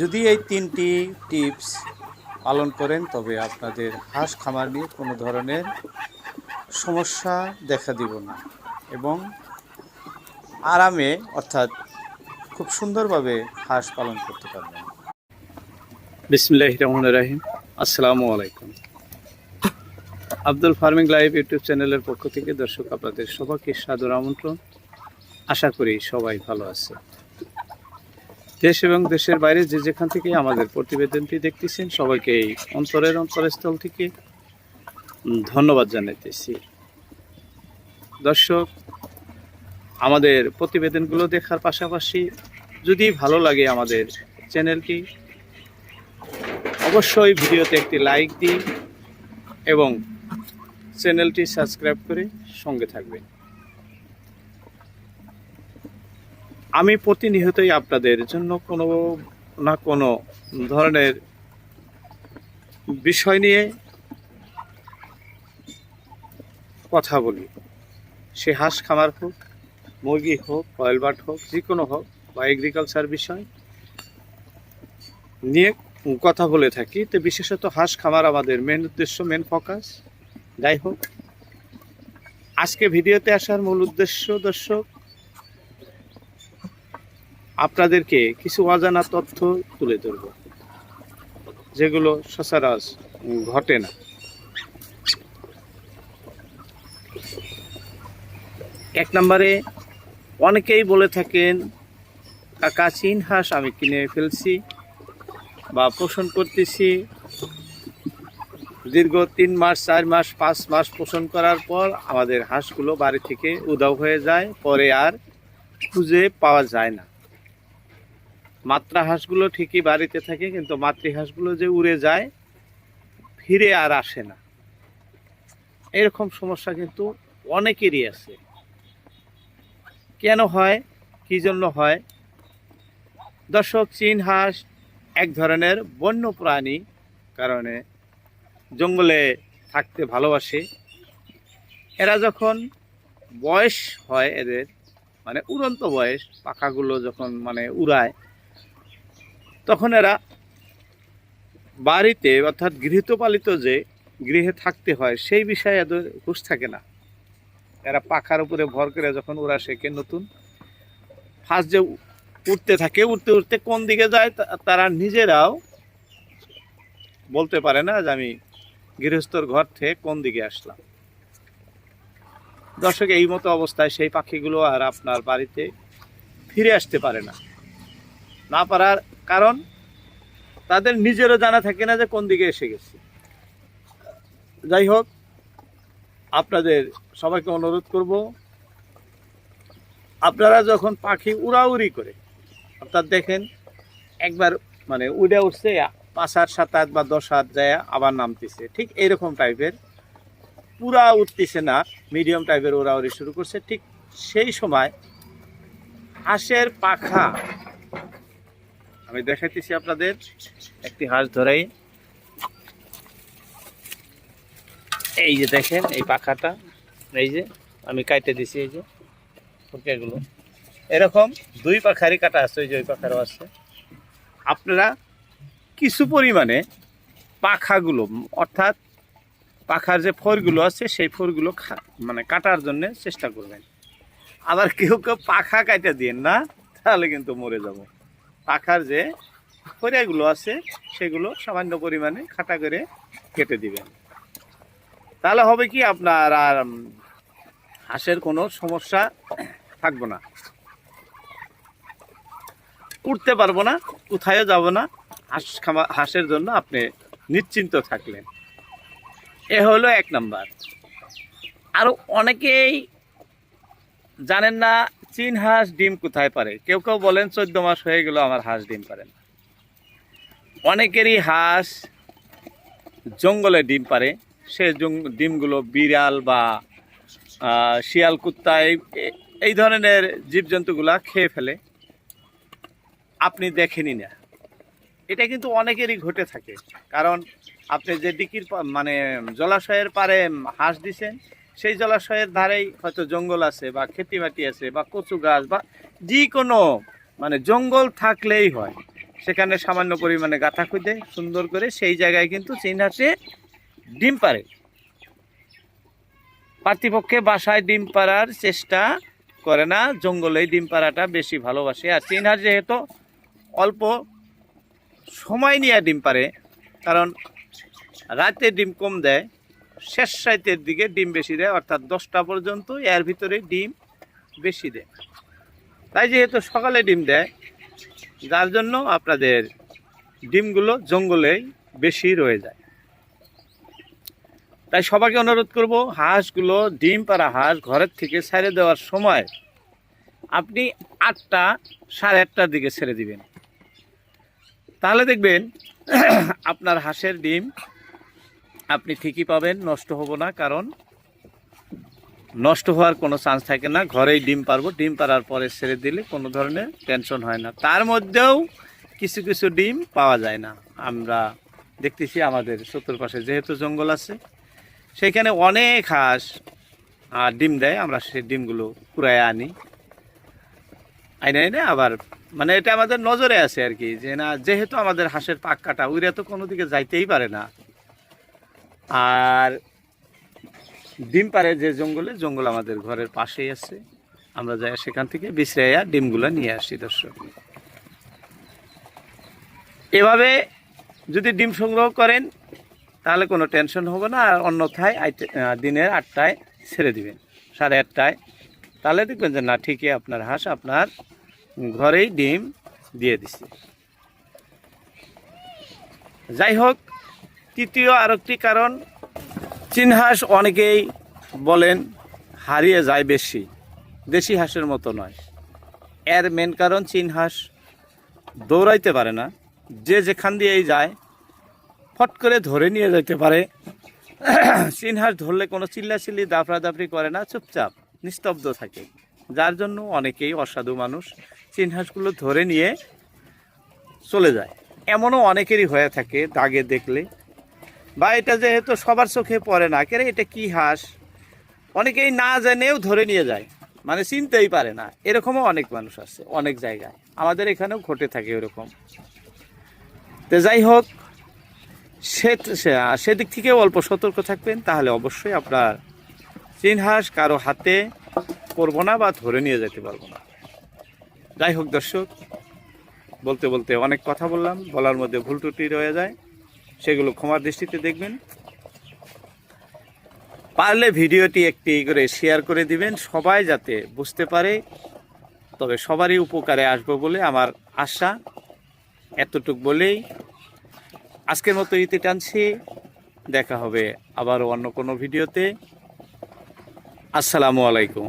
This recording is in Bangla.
যদি এই তিনটি টিপস পালন করেন, তবে আপনাদের হাঁস খামার নিয়ে কোনো ধরনের সমস্যা দেখা দিব না এবং আরামে, অর্থাৎ খুব সুন্দরভাবে হাঁস পালন করতে পারবেন। বিসমিল্লাহ রহমান রাহিম। আসসালামু আলাইকুম। আব্দুল ফার্মিং লাইভ ইউটিউব চ্যানেলের পক্ষ থেকে দর্শক আপনাদের সবাইকে সাদর আমন্ত্রণ। আশা করি সবাই ভালো আছে। দেশ এবং দেশের বাইরে যে যেখান থেকে আমাদের প্রতিবেদনটি দেখতেছেন, সবাইকে এই অন্তরের অন্তরস্থল থেকে ধন্যবাদ জানাইতেছি। দর্শক, আমাদের প্রতিবেদনগুলো দেখার পাশাপাশি যদি ভালো লাগে আমাদের চ্যানেলটি, অবশ্যই ভিডিওতে একটি লাইক দিন এবং চ্যানেলটি সাবস্ক্রাইব করে সঙ্গে থাকবেন। আমি প্রতিনিয়তই আপনাদের জন্য কোনো না কোনো ধরনের বিষয় নিয়ে কথা বলি। সে হাঁস খামার হোক, মুরগি হোক কয়েল বাট হোক, যে কোনো হোক, বা এগ্রিকালচার বিষয় নিয়ে কথা বলে থাকি। তো বিশেষত হাঁস খামার আমাদের মেন উদ্দেশ্য মেন ফোকাস যাই হোক, আজকে ভিডিওতে আসার মূল উদ্দেশ্য দর্শক আপনাদেরকে কিছু অজানা তথ্য তুলে ধরব, যেগুলো সচরাচর ঘটে না। এক নম্বরে, অনেকেই বলে থাকেন, কাকা, চীন হাঁস আমি কিনে ফেলছি বা পোষণ করতেছি। দীর্ঘ তিন মাস, চার মাস, পাঁচ মাস পোষণ করার পর আমাদের হাঁসগুলো বাড়ি থেকে উদাও হয়ে যায়, পরে আর খুঁজে পাওয়া যায় না। মাত্রা হাঁসগুলো ঠিকই বাড়িতে থাকে, কিন্তু মাতৃ হাঁসগুলো যে উড়ে যায়, ফিরে আর আসে না। এরকম সমস্যা কিন্তু অনেকেরই আছে। কেন হয়? কি জন্য হয়? দর্শক চীন হাঁস এক ধরনের বন্য প্রাণী কারণে জঙ্গলে থাকতে ভালোবাসে। এরা যখন বয়স হয় এদের মানে উড়ন্ত বয়স, পাখাগুলো যখন মানে উড়ায় তখন এরা বাড়িতে অর্থাৎ গৃহীতপালিত যে গৃহে থাকতে হয়, সেই বিষয়ে এদের হুঁশ থাকে না। এরা পাখার উপরে ভর করে যখন ওরা শেখে নতুন ফার্স্ট যে উঠতে থাকে, উঠতে উঠতে কোন দিকে যায় তারা নিজেরাও বলতে পারে না যে আমি গৃহস্থর ঘর থেকে কোন দিকে আসলাম। দর্শক, এই মতো অবস্থায় সেই পাখিগুলো আর আপনার বাড়িতে ফিরে আসতে পারে না। না পারার কারণ তাদের নিজেরও জানা থাকে না যে কোন দিকে এসে গেছে। যাই হোক, আপনাদের সবাইকে অনুরোধ করব, আপনারা যখন পাখি উড়াউড়ি করে, অর্থাৎ দেখেন, একবার মানে উড়ে উঠছে, পাঁচ হাত, সাত হাত বা দশ হাত যায়, আবার নামতেছে, ঠিক এইরকম টাইপের পুরা উঠতেছে না মিডিয়াম টাইপের উড়াউড়ি শুরু করছে, ঠিক সেই সময় হাঁসের পাখা আমি দেখাইতেছি আপনাদের একটি হাঁস ধরাই। এই যে দেখেন, এই পাখাটা, এই যে, আমি কাটে দিছি, এই যে ফুটকাগুলো এরকম দুই পাখারই কাটা আছে, ওই যে ওই পাখারও আছে। আপনারা কিছু পরিমাণে পাখাগুলো, অর্থাৎ পাখার যে ফোরগুলো আছে, সেই ফোরগুলো মানে কাটার জন্য চেষ্টা করবেন। আবার কেউ কেউ পাখা কাটে দিন না, তাহলে কিন্তু মরে যাব। পাখার যে ফরিয়াগুলো আছে, সেগুলো সামান্য পরিমাণে খাটা করে কেটে দিবেন। তাহলে হবে কি আপনার আর হাঁসের কোনো সমস্যা থাকব না। উঠতে পারব না কোথায়ও যাব না, হাঁস খামা, হাঁসের জন্য আপনি নিশ্চিন্ত থাকলেন। এ হলো এক নাম্বার। আরও অনেকেই জানেন না চীন হাঁস ডিম কোথায় পারে? কেউ কেউ বলেন চোদ্দ মাস হয়ে গেল আমার হাঁস ডিম পারে না। অনেকেরই হাঁস জঙ্গলে ডিম পারে। সে ডিমগুলো বিড়াল বা শিয়াল, কুত্তা এই- ধরনের জীবজন্তুগুলা খেয়ে ফেলে। আপনি দেখেনি না। এটা কিন্তু অনেকেরই ঘটে থাকে। কারণ আপনি যে ডিকির মানে জলাশয়ের পারে হাঁস দিছেন সেই জলাশয়ের ধারেই হয়তো জঙ্গল আছে বা খেতি মাটি আছে বা কচু গাছ বা যে কোনো মানে জঙ্গল থাকলেই হয়। সেখানে সামান্য পরিমাণে গাঁথা খুঁজে সুন্দর করে সেই জায়গায় কিন্তু চীন হাঁসে ডিম পারে পার্থিপক্ষে বাসায় ডিম পাড়ার চেষ্টা করে না জঙ্গলে ডিম পাড়াটা বেশি ভালোবাসে। আর চীন হাঁস যেহেতু অল্প সময় নিয়ে ডিম পারে কারণ রাতে ডিম কম দেয় শেষ সাইতের দিকে ডিম বেশি দেয়, অর্থাৎ দশটা পর্যন্ত এর ভিতরে ডিম বেশি দেয়। তাই যেহেতু সকালে ডিম দেয়, যার জন্য আপনাদের ডিমগুলো জঙ্গলেই বেশি রয়ে যায়। তাই সবাইকে অনুরোধ করব, হাঁসগুলো, ডিম পাড়া হাঁস ঘরের থেকে ছেড়ে দেওয়ার সময় আপনি আটটা সাড়ে আটটার দিকে ছেড়ে দিবেন। তাহলে দেখবেন, আপনার হাঁসের ডিম আপনি ঠিকই পাবেন, নষ্ট হব না, কারণ নষ্ট হওয়ার কোনো চান্স থাকে না। ঘরেই ডিম পারব, ডিম পারার পরে ছেড়ে দিলে কোনো ধরনের টেনশন হয় না। তার মধ্যেও কিছু কিছু ডিম পাওয়া যায় না। আমরা দেখতেছি আমাদের চতুর্পাশে যেহেতু জঙ্গল আছে, সেখানে অনেক হাঁস আর ডিম দেয়। আমরা সেই ডিমগুলো কুড়ায় আনি। আইনে আইনে আবার মানে এটা আমাদের নজরে আছে আর কি, যে না, যেহেতু আমাদের হাঁসের পাক কাটা, উইরা তো কোনো দিকে যাইতেই পারে না। আর ডিম পারে যে জঙ্গলে, জঙ্গল আমাদের ঘরের পাশেই আছে। আমরা যাই সেখান থেকে বিছড়াইয়া ডিমগুলো নিয়ে আসি, দর্শক। এভাবে যদি ডিম সংগ্রহ করেন, তাহলে কোনো টেনশন হবে না। আর অন্যথায় দিনের আটটায় ছেড়ে দিবেন, সাড়ে আটটায়। তাহলে দেখবেন যে, না, ঠিকই আপনার হাঁস আপনার ঘরেই ডিম দিয়ে দিচ্ছে যাই হোক তৃতীয় আরেকটি কারণ চীন হাঁস অনেকেই বলেন হারিয়ে যায় বেশি, দেশি হাঁসের মতো নয়। এর মেন কারণ চীন হাঁস দৌড়াইতে পারে না, যে যেখান দিয়েই যায়, ফট করে ধরে নিয়ে যেতে পারে। চীন হাঁস ধরলে কোনো চিল্লাচিল্লি, দাফড়াদাফড়ি করে না, চুপচাপ, নিস্তব্ধ থাকে। যার জন্য অনেকেই অসাধু মানুষ চীন হাঁসগুলো ধরে নিয়ে চলে যায়। এমনও অনেকেরই হয়ে থাকে, দাগে দেখলে। বা এটা যেহেতু সবার চোখে পড়ে না কেরে এটা কি হাঁস? অনেকেই না জেনেও ধরে নিয়ে যায় মানে চিনতেই পারে না। এরকমও অনেক মানুষ আছে, অনেক জায়গায়। আমাদের এখানেও ঘটে থাকে এরকম। তো যাই হোক, সে সেদিক থেকে অল্প সতর্ক থাকবেন, তাহলে অবশ্যই আপনার চীন হাঁস কারও হাতে করব না বা ধরে নিয়ে যেতে পারব না। যাই হোক দর্শক, বলতে বলতে অনেক কথা বললাম, বলার মধ্যে ভুল ত্রুটি রয়ে যায়। সেগুলো ক্ষমার দৃষ্টিতে দেখবেন। পারলে ভিডিওটি একটি করে শেয়ার করে দিবেন, সবাই যাতে বুঝতে পারে। তবে সবারই উপকারে আসব বলে আমার আশা, এতটুক বলেই। আজকের মতো ইতি টানছি, দেখা হবে আবারও অন্য কোনো ভিডিওতে। আসসালামু আলাইকুম।